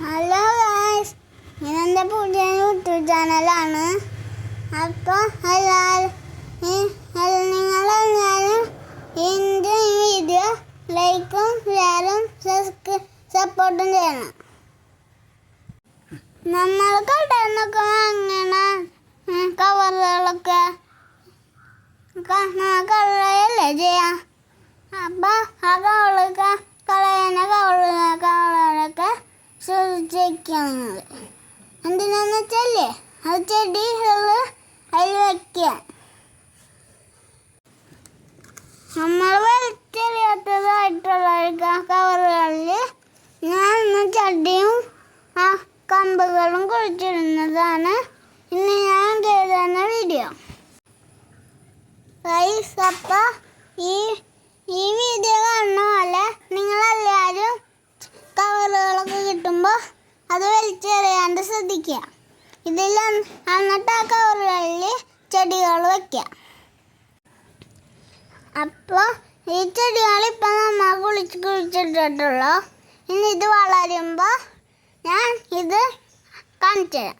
Hello guys ഇതെന്റെ പുതിയ YouTube ചാനലാണ് അപ്പോൾ എല്ലാവരും നിങ്ങളെല്ലാവരും എന്റെ വീഡിയോ ലൈക്കും ഷെയറും സപ്പോർട്ടും ചെയ്യണം. നമ്മൾ കടന്നൊക്കെ വാങ്ങണ ഉം, കവറുകളൊക്കെ കളയല്ലേ ചെയ്യാം? അപ്പോൾ ആ നിങ്ങൾ എന്തിനാന്ന് വെച്ചല്ലേ അത് ചെടികൾ അതിൽ വയ്ക്കുക നമ്മൾ വലിച്ചെറിയാത്തതായിട്ടുള്ള കവറുകളിൽ ഞാൻ ചട്ടിയും ആ കമ്പുകളും കുഴിച്ചിടുന്നതാണ്. ഇന്ന് ഞാൻ ചെയ്തുന്ന വീഡിയോ. റൈസ് അപ്പോൾ ഈ ഈ വീഡിയോ കാണുന്ന പോലെ നിങ്ങളെല്ലാവരും കിട്ടുമ്പോൾ അത് വലിച്ചെറിയാണ്ട് ശ്രദ്ധിക്കുക. ഇതിൽ എന്നിട്ട് ആ കവറുകളിൽ ചെടികൾ വയ്ക്കുക അപ്പോൾ ഈ ചെടികൾ ഇപ്പം നമ്മൾ കുളിച്ച് കുളിച്ചിട്ടുള്ളൂ ഇനി ഇത് വളരുമ്പോൾ ഞാൻ ഇത് കാണിച്ചു തരാം.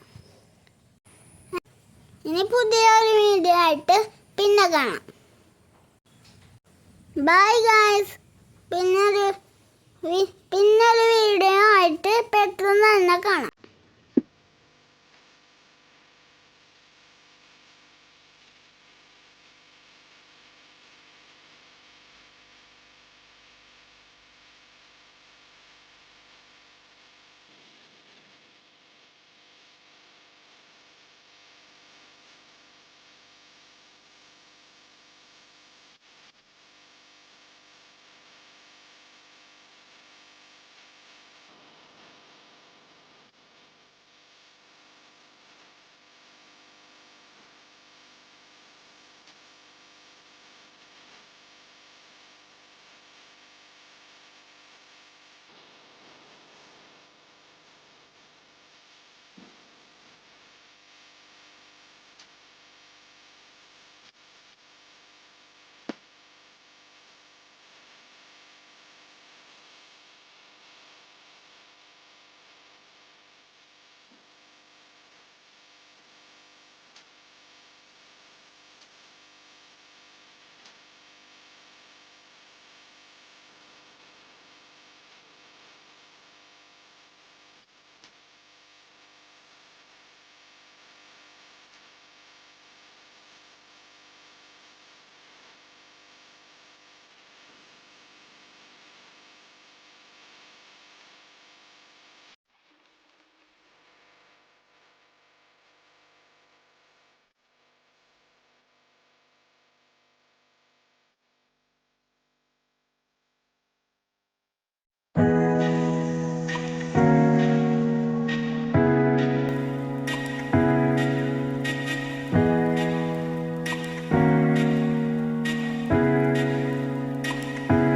ഇനി പുതിയൊരു വീഡിയോ ആയിട്ട് പിന്നെ കാണാം. ബൈ ഗായ്സ് പിന്നെ വി- പിന്നൊരു വീഡിയോ ആയിട്ട് പെട്ടെന്ന് തന്നെ കാണാം.